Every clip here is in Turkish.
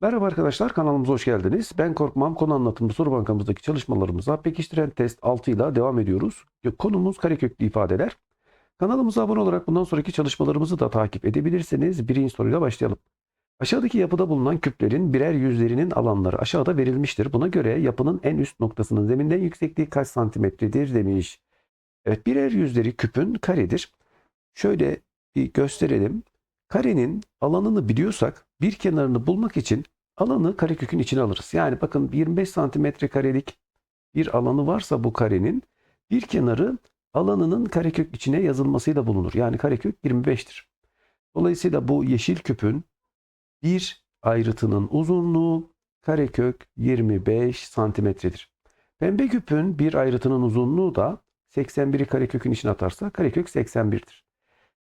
Merhaba arkadaşlar kanalımıza hoş geldiniz. Ben Korkmam konu anlatımı soru bankamızdaki çalışmalarımıza pekiştiren test 6 ile devam ediyoruz. Konumuz kareköklü ifadeler. Kanalımıza abone olarak bundan sonraki çalışmalarımızı da takip edebilirsiniz. Birinci soruyla başlayalım. Aşağıdaki yapıda bulunan küplerin birer yüzlerinin alanları aşağıda verilmiştir. Buna göre yapının en üst noktasının zeminden yüksekliği kaç santimetredir demiş. Evet birer yüzleri küpün karedir. Şöyle bir gösterelim. Karenin alanını biliyorsak bir kenarını bulmak için alanı karekökün içine alırız. Yani bakın 25 santimetre karelik bir alanı varsa bu karenin bir kenarı alanının karekök içine yazılmasıyla bulunur. Yani karekök 25'tir. Dolayısıyla bu yeşil küpün bir ayrıtının uzunluğu karekök 25 santimetredir. Pembe küpün bir ayrıtının uzunluğu da 81'i karekökün içine atarsa karekök 81'dir.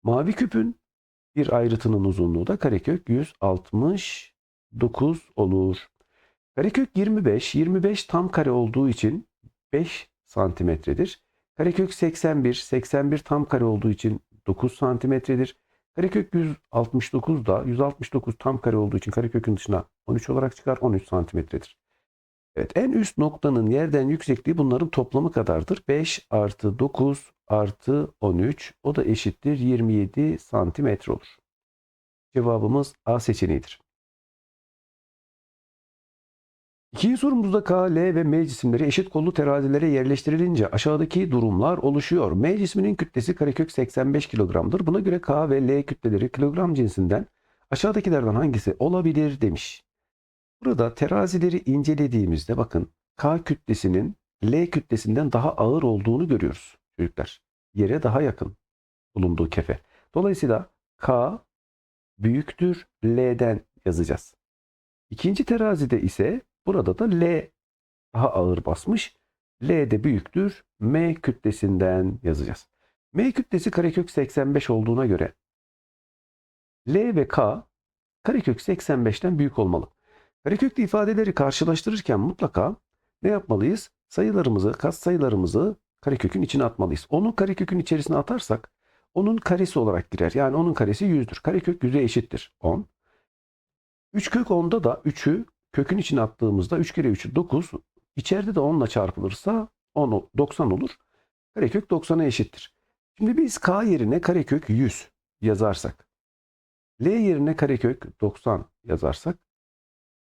Mavi küpün bir ayrıtının uzunluğu da karekök 169 olur. Karekök 25, 25 tam kare olduğu için 5 santimetredir. Karekök 81, 81 tam kare olduğu için 9 santimetredir. Karekök 169 da 169 tam kare olduğu için karekökün dışına 13 olarak çıkar 13 santimetredir. Evet en üst noktanın yerden yüksekliği bunların toplamı kadardır. 5 artı 9 artı 13 o da eşittir 27 santimetre olur. Cevabımız A seçeneğidir. İkinci sorumuzda K, L ve M cisimleri eşit kollu terazilere yerleştirilince aşağıdaki durumlar oluşuyor. M cisminin kütlesi karekök 85 kilogramdır. Buna göre K ve L kütleleri kilogram cinsinden aşağıdakilerden hangisi olabilir demiş. Burada terazileri incelediğimizde bakın K kütlesinin L kütlesinden daha ağır olduğunu görüyoruz çocuklar. Yere daha yakın bulunduğu kefe. Dolayısıyla K büyüktür L'den yazacağız. İkinci terazide ise burada da L daha ağır basmış. L de büyüktür M kütlesinden yazacağız. M kütlesi karekök 85 olduğuna göre L ve K karekök 85'ten büyük olmalı. Kareköklü ifadeleri karşılaştırırken mutlaka ne yapmalıyız? Sayılarımızı, kat sayılarımızı karekökün içine atmalıyız. Onun karekökün içerisine atarsak onun karesi olarak girer. Yani onun karesi 100'dür. Karekök 100'e eşittir 10. 3 kök 10'da da 3'ü kökün içine attığımızda 3 kere 3 9. İçeride de 10 ile çarpılırsa 10, 90 olur. Karekök 90'a eşittir. Şimdi biz k yerine karekök 100 yazarsak, L yerine karekök 90 yazarsak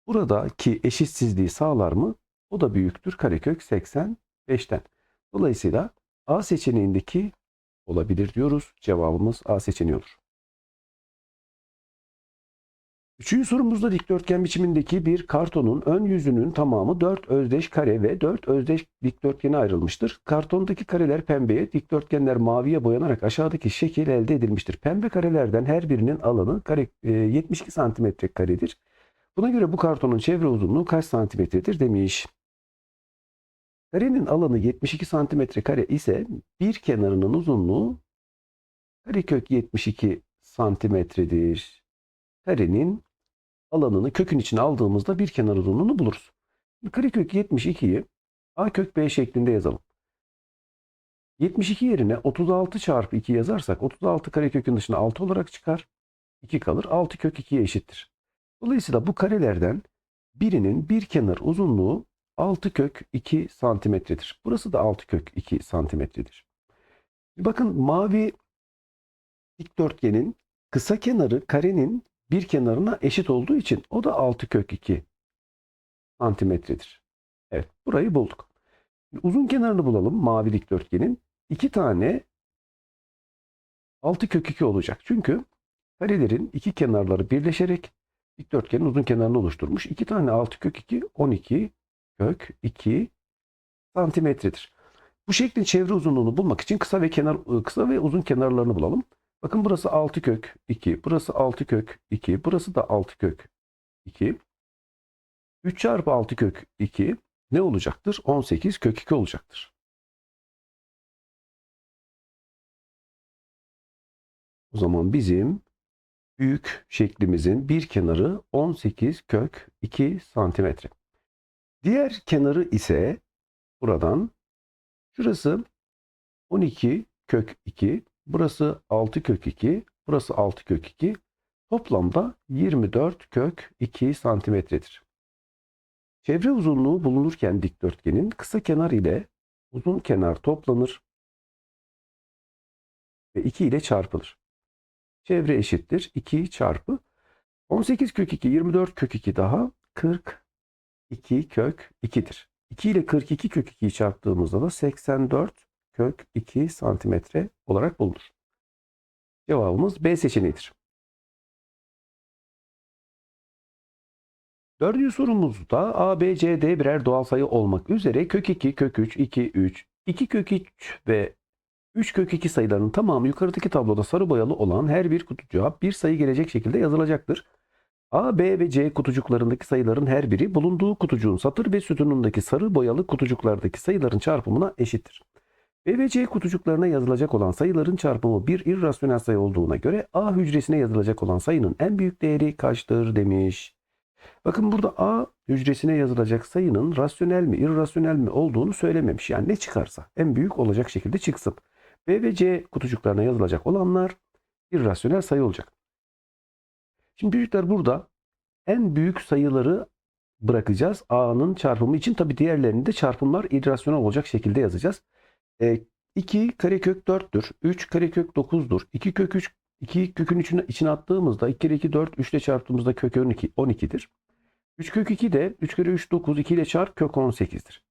Buradaki eşitsizliği sağlar mı? O da büyüktür karekök 85'ten. Dolayısıyla A seçeneğindeki olabilir diyoruz. Cevabımız A seçeneği olur. Üçüncü sorumuzda dikdörtgen biçimindeki bir kartonun ön yüzünün tamamı 4 özdeş kare ve 4 özdeş dikdörtgene ayrılmıştır. Kartondaki kareler pembeye, dikdörtgenler maviye boyanarak aşağıdaki şekil elde edilmiştir. Pembe karelerden her birinin alanı kare, e, 72 santimetre karedir. Buna göre bu kartonun çevre uzunluğu kaç santimetredir demiş. Karenin alanı 72 santimetre kare ise bir kenarının uzunluğu karekök 72 santimetredir. Karenin alanını kökün içine aldığımızda bir kenar uzunluğunu buluruz. Karekök 72'yi a kök b şeklinde yazalım. 72 yerine 36 çarpı 2 yazarsak 36 karekökün dışına 6 olarak çıkar. 2 kalır. 6 kök 2'ye eşittir. Dolayısıyla bu karelerden birinin bir kenar uzunluğu 6 kök 2 santimetredir. Burası da 6 kök 2 santimetredir. Bakın mavi dikdörtgenin kısa kenarı karenin bir kenarına eşit olduğu için o da 6 kök 2 santimetredir. Evet burayı bulduk. Uzun kenarını bulalım mavi dikdörtgenin. 2 tane 6 kök 2 olacak. Çünkü karelerin iki kenarları birleşerek dikdörtgenin uzun kenarını oluşturmuş. 2 tane 6 kök 2 12 kök 2 santimetredir. Bu şeklin çevre uzunluğunu bulmak için kısa ve kenar kısa ve uzun kenarlarını bulalım. Bakın burası 6 kök 2, burası 6 kök 2, burası da 6 kök 2. 3 çarpı 6 kök 2 ne olacaktır? 18 kök 2 olacaktır. O zaman bizim büyük şeklimizin bir kenarı 18 kök 2 santimetre. Diğer kenarı ise buradan şurası 12 kök 2, burası 6 kök 2, burası 6 kök 2. toplamda 24 kök 2 santimetredir. Çevre uzunluğu bulunurken dikdörtgenin kısa kenar ile uzun kenar toplanır ve 2 ile çarpılır. Çevre eşittir 2 çarpı 18 kök 2 24 kök 2 daha 42 kök 2'dir. 2 ile 42 kök 2'yi çarptığımızda da 84 kök 2 santimetre olarak bulunur. Cevabımız B seçeneğidir. Dördüncü sorumuzda A, B, C, D birer doğal sayı olmak üzere kök 2, kök 3, 2, 3, 2 kök 3 ve 3 kök 2 sayılarının tamamı yukarıdaki tabloda sarı boyalı olan her bir kutucuğa bir sayı gelecek şekilde yazılacaktır. A, B ve C kutucuklarındaki sayıların her biri bulunduğu kutucuğun satır ve sütunundaki sarı boyalı kutucuklardaki sayıların çarpımına eşittir. B ve C kutucuklarına yazılacak olan sayıların çarpımı bir irrasyonel sayı olduğuna göre A hücresine yazılacak olan sayının en büyük değeri kaçtır demiş. Bakın burada A hücresine yazılacak sayının rasyonel mi, irrasyonel mi olduğunu söylememiş. Yani ne çıkarsa en büyük olacak şekilde çıksın. B ve C kutucuklarına yazılacak olanlar irrasyonel sayı olacak. Şimdi büyükler burada en büyük sayıları bırakacağız. A'nın çarpımı için tabi diğerlerini de çarpımlar irrasyonel olacak şekilde yazacağız. E, 2 karekök 4'tür. 3 karekök 9'dur. 2 kök 3 2 kökün içine, içine attığımızda 2 kere 2 4 3 ile çarptığımızda kök 12 12'dir. 3 kök 2 de 3 kere 3 9 2 ile çarp kök 18'dir.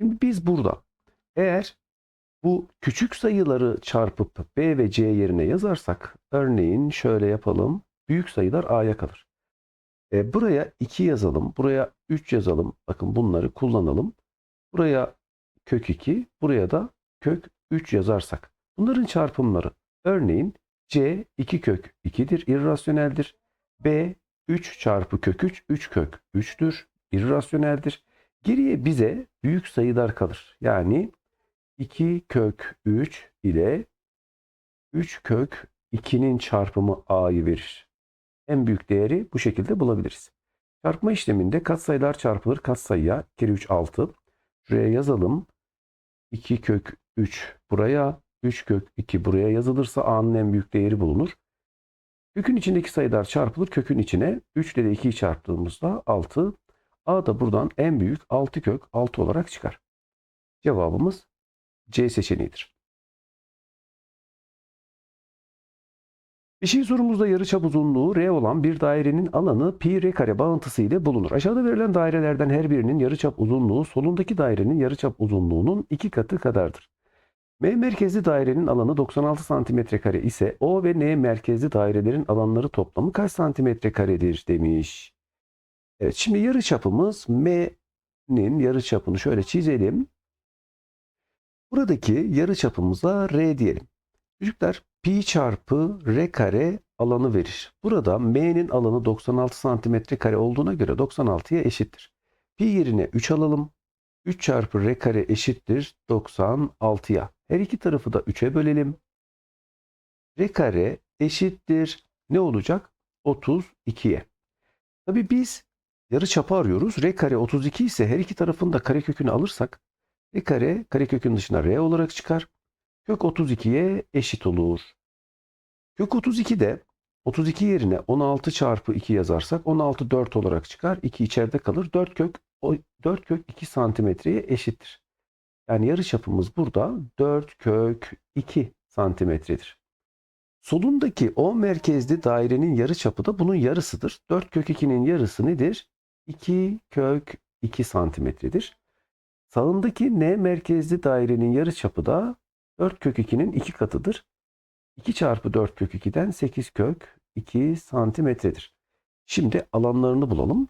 Şimdi biz burada eğer bu küçük sayıları çarpıp B ve C yerine yazarsak örneğin şöyle yapalım. Büyük sayılar A'ya kalır. E, buraya 2 yazalım. Buraya 3 yazalım. Bakın bunları kullanalım. Buraya kök 2. Buraya da kök 3 yazarsak. Bunların çarpımları örneğin C 2 kök 2'dir. irrasyoneldir. B 3 çarpı kök 3 3 kök 3'tür. irrasyoneldir. Geriye bize büyük sayılar kalır. Yani 2 kök 3 ile 3 kök 2'nin çarpımı a'yı verir. En büyük değeri bu şekilde bulabiliriz. Çarpma işleminde katsayılar çarpılır. Katsayıya 2 kere 3 6. Şuraya yazalım. 2 kök 3 buraya, 3 kök 2 buraya yazılırsa a'nın en büyük değeri bulunur. Kökün içindeki sayılar çarpılır. Kökün içine 3 ile de 2'yi çarptığımızda 6. A da buradan en büyük 6 kök 6 olarak çıkar. Cevabımız C seçeneğidir. Beşinci sorumuzda yarıçap uzunluğu R olan bir dairenin alanı pi r kare bağıntısı ile bulunur. Aşağıda verilen dairelerden her birinin yarıçap uzunluğu solundaki dairenin yarıçap uzunluğunun iki katı kadardır. M merkezli dairenin alanı 96 santimetre kare ise O ve N merkezli dairelerin alanları toplamı kaç santimetre karedir demiş. Evet şimdi yarıçapımız M'nin yarıçapını şöyle çizelim. Buradaki yarıçapımıza R diyelim. Çocuklar pi çarpı r kare alanı verir. Burada m'nin alanı 96 santimetre kare olduğuna göre 96'ya eşittir. Pi yerine 3 alalım. 3 çarpı r kare eşittir 96'ya. Her iki tarafı da 3'e bölelim. r kare eşittir ne olacak? 32'ye. Tabi biz yarı çapı arıyoruz. r kare 32 ise her iki tarafın da karekökünü alırsak r kare karekökün dışına r olarak çıkar. Kök 32'ye eşit olur. Kök 32 de 32 yerine 16 çarpı 2 yazarsak 16 4 olarak çıkar. 2 içeride kalır. 4 kök 4 kök 2 santimetreye eşittir. Yani yarı çapımız burada 4 kök 2 santimetredir. Solundaki O merkezli dairenin yarı çapı da bunun yarısıdır. 4 kök 2'nin yarısı nedir? 2 kök 2 santimetredir. Sağındaki N merkezli dairenin yarı çapı da 4 kök 2'nin 2 katıdır. 2 çarpı 4 kök 2'den 8 kök 2 santimetredir. Şimdi alanlarını bulalım.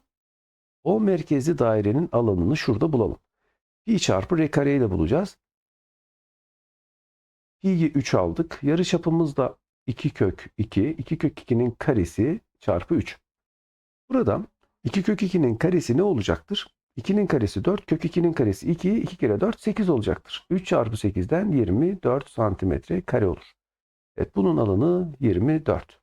O merkezli dairenin alanını şurada bulalım. Pi çarpı r kareyi de bulacağız. Pi'yi 3 aldık. Yarı çapımız da 2 kök 2. 2 kök 2'nin karesi çarpı 3. Burada 2 kök 2'nin karesi ne olacaktır? 2'nin karesi 4, kök 2'nin karesi 2, 2 kere 4 8 olacaktır. 3 çarpı 8'den 24 santimetre kare olur. Evet bunun alanı 24.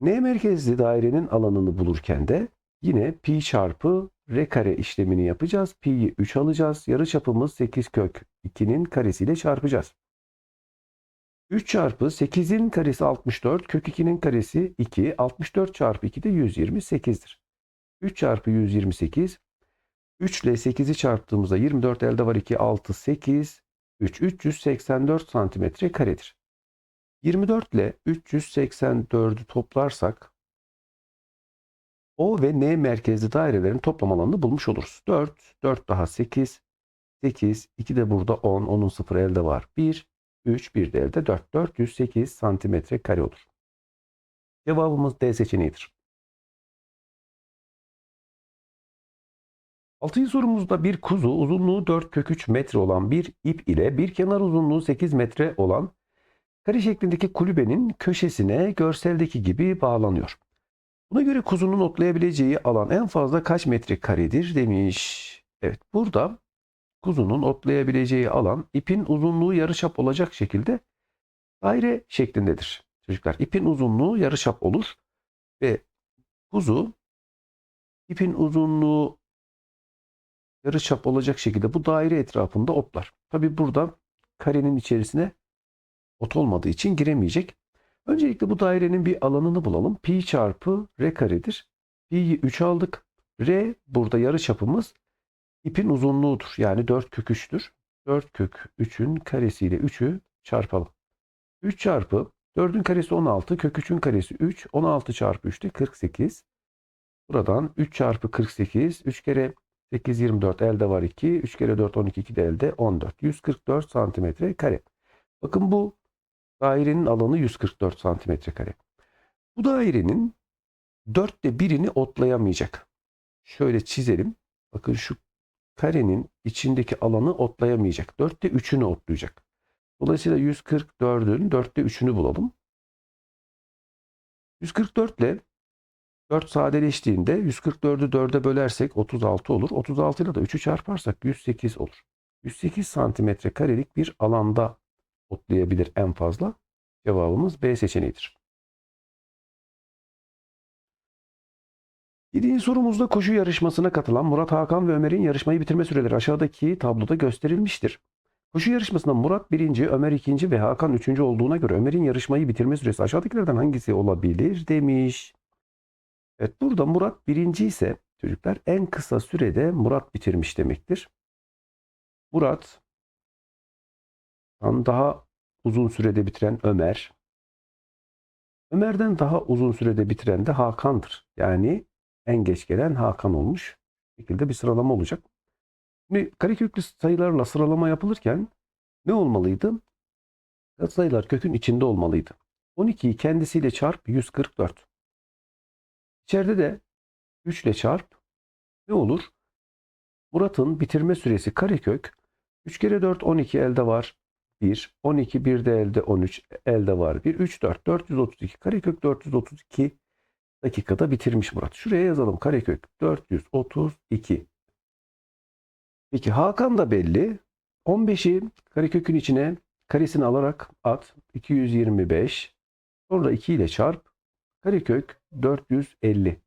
N merkezli dairenin alanını bulurken de yine pi çarpı r kare işlemini yapacağız. Pi'yi 3 alacağız. Yarı çapımız 8 kök 2'nin karesiyle çarpacağız. 3 çarpı 8'in karesi 64, kök 2'nin karesi 2, 64 çarpı 2 de 128'dir. 3 çarpı 128, 3 ile 8'i çarptığımızda 24 elde var 2, 6, 8, 3, 384 santimetre karedir. 24 ile 384'ü toplarsak O ve N merkezli dairelerin toplam alanını bulmuş oluruz. 4, 4 daha 8, 8, 2 de burada 10, 10'un 0 elde var. 1, 3, 1 de elde 4, 408 santimetre kare olur. Cevabımız D seçeneğidir. Altıncı sorumuzda bir kuzu uzunluğu 4 kök 3 metre olan bir ip ile bir kenar uzunluğu 8 metre olan kare şeklindeki kulübenin köşesine görseldeki gibi bağlanıyor. Buna göre kuzunun otlayabileceği alan en fazla kaç metre karedir demiş. Evet burada kuzunun otlayabileceği alan ipin uzunluğu yarıçap olacak şekilde daire şeklindedir. Çocuklar ipin uzunluğu yarıçap olur ve kuzu ipin uzunluğu yarıçap olacak şekilde bu daire etrafında otlar. Tabi burada karenin içerisine ot olmadığı için giremeyecek. Öncelikle bu dairenin bir alanını bulalım. Pi çarpı r karedir. Pi'yi 3 aldık. R burada yarıçapımız ipin uzunluğudur. Yani 4 kök 3'tür. 4 kök 3'ün karesiyle 3'ü çarpalım. 3 çarpı 4'ün karesi 16, kök 3'ün karesi 3, 16 çarpı 3 de 48. Buradan 3 çarpı 48, 3 kere 8, 24 elde var 2, 3 kere 4, 12, 2 de elde 14. 144 santimetre kare. Bakın bu dairenin alanı 144 santimetre kare. Bu dairenin dörtte birini otlayamayacak. Şöyle çizelim. Bakın şu karenin içindeki alanı otlayamayacak. Dörtte üçünü otlayacak. Dolayısıyla 144'ün dörtte üçünü bulalım. 144 ile 4 sadeleştiğinde 144'ü 4'e bölersek 36 olur. 36 ile de 3'ü çarparsak 108 olur. 108 santimetre karelik bir alanda otlayabilir en fazla. Cevabımız B seçeneğidir. Yedinci sorumuzda koşu yarışmasına katılan Murat Hakan ve Ömer'in yarışmayı bitirme süreleri aşağıdaki tabloda gösterilmiştir. Koşu yarışmasında Murat birinci, Ömer ikinci ve Hakan üçüncü olduğuna göre Ömer'in yarışmayı bitirme süresi aşağıdakilerden hangisi olabilir demiş. Evet burada Murat birinci ise çocuklar en kısa sürede Murat bitirmiş demektir. Murat daha uzun sürede bitiren Ömer. Ömer'den daha uzun sürede bitiren de Hakan'dır. Yani en geç gelen Hakan olmuş. Bu şekilde bir sıralama olacak. Şimdi kareköklü sayılarla sıralama yapılırken ne olmalıydı? Sayılar kökün içinde olmalıydı. 12'yi kendisiyle çarp 144. İçeride de 3 ile çarp ne olur? Murat'ın bitirme süresi karekök 3 kere 4 12 elde var. 1, 12 bir de elde 13 elde var. 1, 3, 4, 432 karekök 432 dakikada bitirmiş Murat. Şuraya yazalım karekök 432. Peki Hakan da belli. 15'i karekökün içine karesini alarak at. 225. Sonra 2 ile çarp. Karekök 450.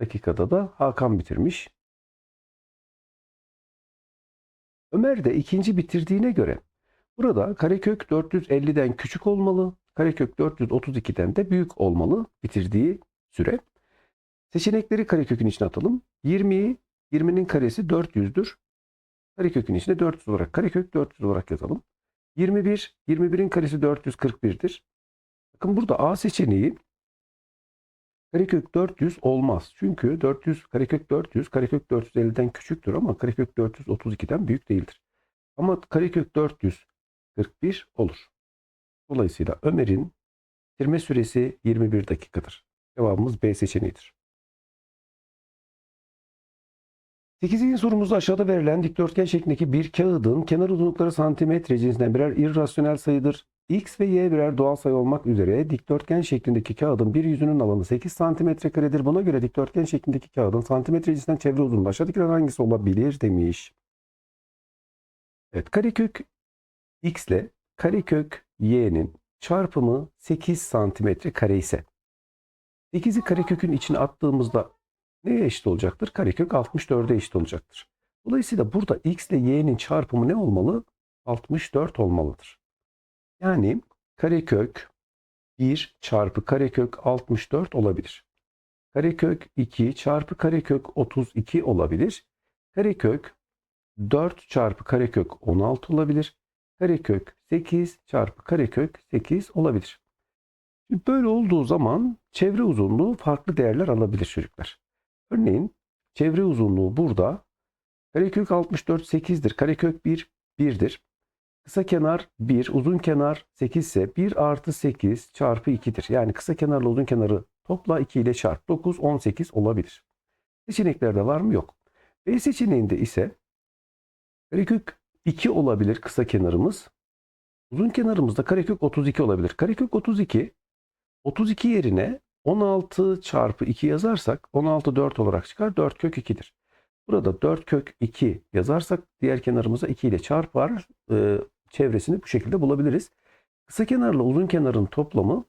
Dakikada da Hakan bitirmiş. Ömer de ikinci bitirdiğine göre burada karekök 450'den küçük olmalı. Karekök 432'den de büyük olmalı bitirdiği süre. Seçenekleri karekökün içine atalım. 20'yi 20'nin karesi 400'dür. Karekökün içine 400 olarak karekök 400 olarak yazalım. 21, 21'in karesi 441'dir. Bakın burada A seçeneği karekök 400 olmaz. Çünkü 400 karekök 400 karekök 450'den küçüktür ama karekök 432'den büyük değildir. Ama karekök 441 olur. Dolayısıyla Ömer'in bitirme süresi 21 dakikadır. Cevabımız B seçeneğidir. 8. sorumuzda aşağıda verilen dikdörtgen şeklindeki bir kağıdın kenar uzunlukları santimetre cinsinden birer irrasyonel sayıdır. X ve Y birer doğal sayı olmak üzere dikdörtgen şeklindeki kağıdın bir yüzünün alanı 8 santimetre karedir. Buna göre dikdörtgen şeklindeki kağıdın santimetre cinsinden çevre uzunluğu aşağıdakilerden hangisi olabilir demiş. Evet karekök X ile karekök Y'nin çarpımı 8 santimetre kare ise 8'i karekökün içine attığımızda neye eşit olacaktır? Karekök 64'e eşit olacaktır. Dolayısıyla burada x ile y'nin çarpımı ne olmalı? 64 olmalıdır. Yani karekök 1 çarpı karekök 64 olabilir. Karekök 2 çarpı karekök 32 olabilir. Karekök 4 çarpı karekök 16 olabilir. Karekök 8 çarpı karekök 8 olabilir. Böyle olduğu zaman çevre uzunluğu farklı değerler alabilir çocuklar. Örneğin çevre uzunluğu burada karekök 64 8'dir. Karekök 1 1'dir. Kısa kenar 1, uzun kenar 8 ise 1 artı 8 çarpı 2'dir. Yani kısa kenarla uzun kenarı topla 2 ile çarp 9, 18 olabilir. Seçeneklerde var mı? Yok. B seçeneğinde ise karekök 2 olabilir kısa kenarımız. Uzun kenarımızda karekök 32 olabilir. Karekök 32 32 yerine 16 çarpı 2 yazarsak 16 4 olarak çıkar. 4 kök 2'dir. Burada 4 kök 2 yazarsak diğer kenarımıza 2 ile çarpar. Çevresini bu şekilde bulabiliriz. Kısa kenarla uzun kenarın toplamı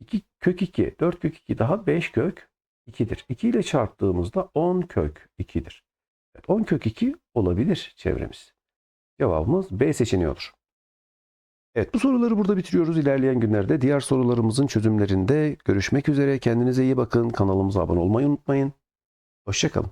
2 kök 2, 4 kök 2 daha 5 kök 2'dir. 2 ile çarptığımızda 10 kök 2'dir. Evet, 10 kök 2 olabilir çevremiz. Cevabımız B seçeneği olur. Evet bu soruları burada bitiriyoruz. İlerleyen günlerde diğer sorularımızın çözümlerinde görüşmek üzere. Kendinize iyi bakın. Kanalımıza abone olmayı unutmayın. Hoşçakalın.